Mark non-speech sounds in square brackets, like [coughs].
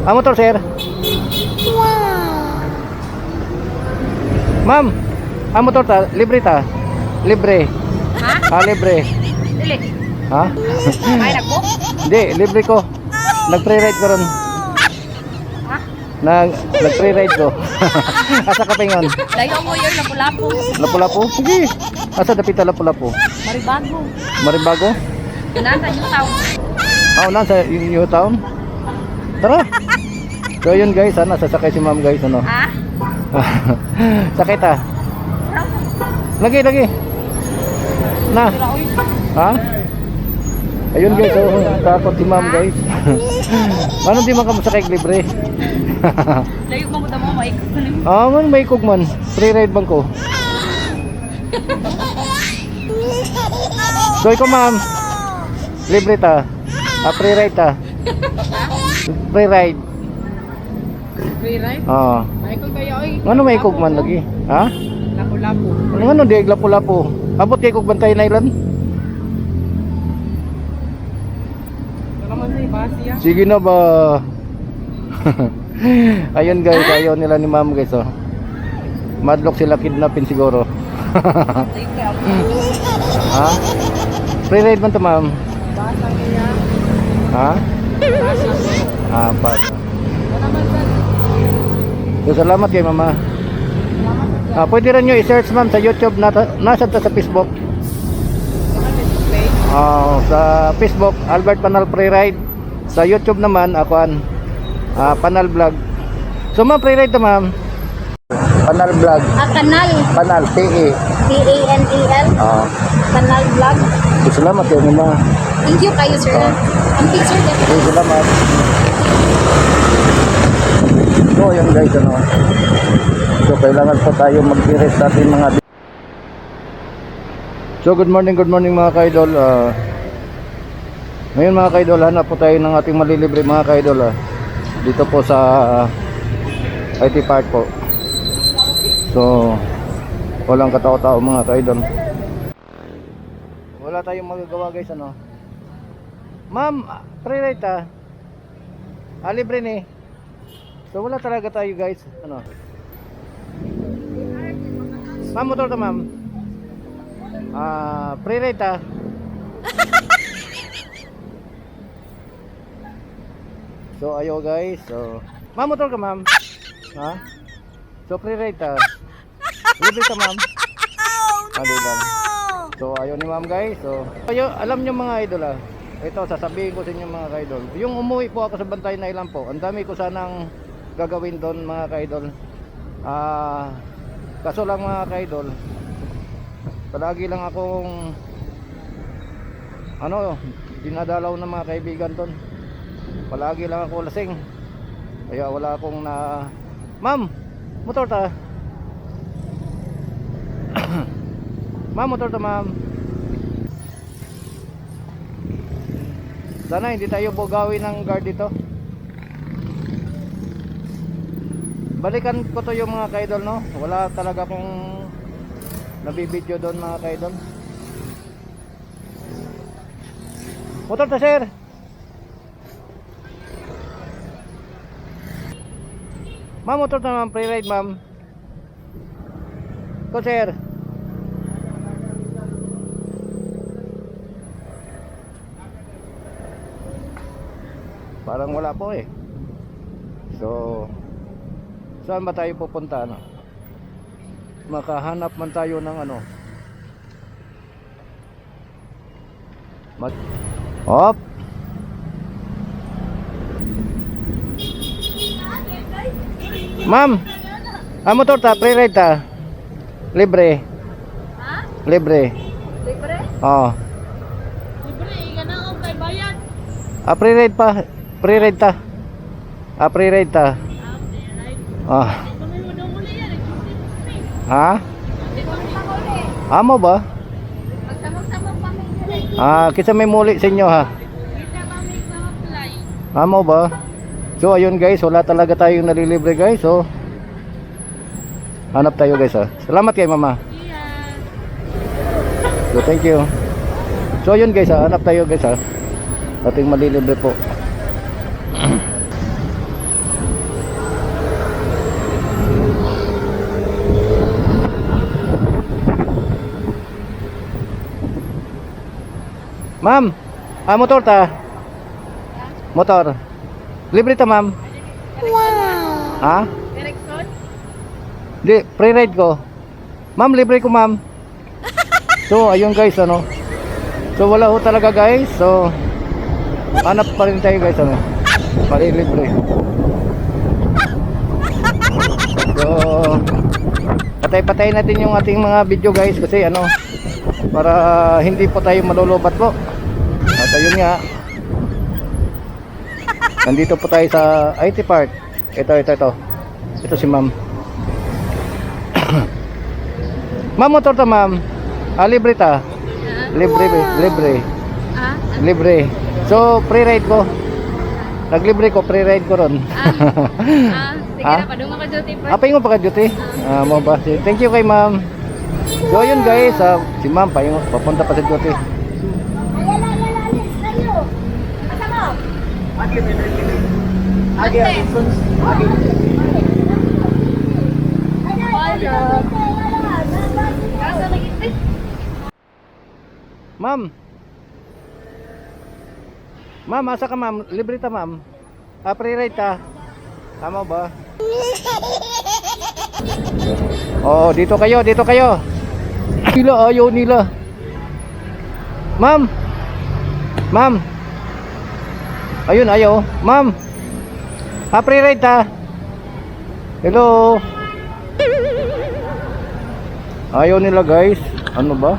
Ah, motor, sir. Ma'am, ah, motor ta, libre ta. Libre. Ha? Ah, libre. Dili. Ha? Ay, nagbo? Hindi, libre ko. Nag-pre-ride ko ron. Ha? Nag, nag-pre-ride ko. [laughs] Asa ka pingon? Layo mo yun, lapu-lapu. Lapu-lapu? Sige. Asa dapita lapu-lapu? Maribago. Maribago? Nasa tao. Ah, oh, nasa yung town. Tara. So yun guys, ano, sasakay si ma'am guys, ano. Ha? [laughs] Sakay ta. Lagi, lagi. Na. Ha? Ayun guys, oh, takot si ma'am guys. Paano [laughs] di man ka masakay libre? [laughs] Layo mo mo damo, maikot ko ni Ah, man may kugman. Free ride bang ko? So ikaw ma'am, libre ta. Ah, free ride ta. Free ride. Free ride? Oo. Maikot kayo, oy. Ano may kugman lagi? Ha? Lapu-lapu. Ano ano di lapu-lapu? Abot kay kog bantay na ilan? Ya. Sige na ba? [laughs] Ayun guys, ayaw nila ni ma'am guys oh. Madlock sila kidnapin siguro. [laughs] Ha? Free ride man to ma'am. Ha? Ah, sa? So, salamat kay mama. Ah, pwede rin nyo i-search ma'am sa YouTube, nata, nasa ta sa Facebook. Ah, sa Facebook, Albert Panal Pre-Ride. Sa YouTube naman, ako an ah, Panal Vlog. So ma'am, pre-ride to ma'am. Panal Vlog. Ah, kanal. Panal, PE. P-A-N-E-L. Ah, Kanal vlog. so, salamat kay mama. Thank you kayo, sir. Ang picture din. So, salamat. So, yun guys, ano. So, kailangan po tayo mag-rest sa ating mga So, good morning, good morning mga kaidol. Ah, ngayon mga kaidol, hanap po tayo ng ating malilibre mga kaidol. ah. dito po sa ah, IT Park po. So, walang katao-tao mga kaidol. Wala tayong magagawa guys, ano. Ma'am, pre-rate ah. Ah, libre ni. So wala talaga tayo guys. Ano? Ma'am, motor to ma'am. Ah, pre-rate ah. [laughs] So ayo guys. So, ma'am, motor ka ma'am. Ha? So pre-rate ah. Libre ka ma'am. [laughs] Ano lang. So ayaw ni ma'am guys. So ayo, alam nyo mga idol ah. Ito sasabihin ko sa inyo mga kaidol. Yung umuwi po ako sa Bantay na ilan po. Ang dami ko sanang gagawin doon mga kaidol. Ah, kaso lang mga kaidol. Palagi lang akong ano, dinadalaw ng mga kaibigan doon. Palagi lang ako lasing. Kaya wala akong na Ma'am, motor ta. [coughs] ma'am, motor ta ma'am. Sana hindi tayo bugawin ng guard dito. Balikan ko to yung mga kaidol no. Wala talaga akong nabibideo doon mga kaidol. Motor to sir. Ma'am, motor to ma'am. Pre-ride ma'am. Ko sir. Parang wala po eh. So, saan ba tayo pupunta ano? Makahanap man tayo ng ano. Mag Hop. Ma'am. Ah, motor ta, pre-ride ta. Libre. Ha? Libre. Libre? Oo. Libre, ika na kay bayad. Ah, pre-ride pa. Ta. Ah, pre-ride ta. Ah. Mo daw muli yan, Ha? Amo ba? Ah, kisa may muli sa inyo ha. Kita. Amo ba? So ayun guys, wala talaga tayong nalilibre guys. So hanap tayo guys ha. Salamat kay mama. So thank you. So ayun guys ha, hanap tayo guys ha. Ating malilibre po. [clears throat] Ma'am, ah, motor ta. Motor. Libre ta, ma'am. Wow. Ha? Direkson? Di, free ride ko. Ma'am, libre ko, ma'am. [laughs] So, ayun guys, ano. So, wala ho talaga guys. So, hanap pa rin tayo guys, ano. Pari libre. So, patay-patay natin yung ating mga video guys kasi ano, para hindi po tayo malulubat po. At ayun nga. Nandito po tayo sa IT Park. Ito, ito, ito. Ito si ma'am. [clears throat] ma'am, motor ta ma'am. Ah, libre ta. Libre, libre. Ah? Libre. So, pre-ride ko. Naglibre ko, pre-ride ko ron. Ah, sige Ah? na, padungo ka duty first. Apay mo pa ka duty? Ah, mo ba? Thank you kay ma'am. So, yun guys. ah, si ma'am, pa papunta pa sa duty. Kaso nag-isip. Ma'am. Ma'am, asa ka ma'am? Libre ta ma'am. Ah, pre-ride ta. Tama ba? Oo, dito kayo, dito kayo. Nila, ayaw nila. Ma'am. Ma'am. Ayun, ayaw. Ma'am. Ah, pre-ride ta. Hello. Ayaw nila guys. Ano ba?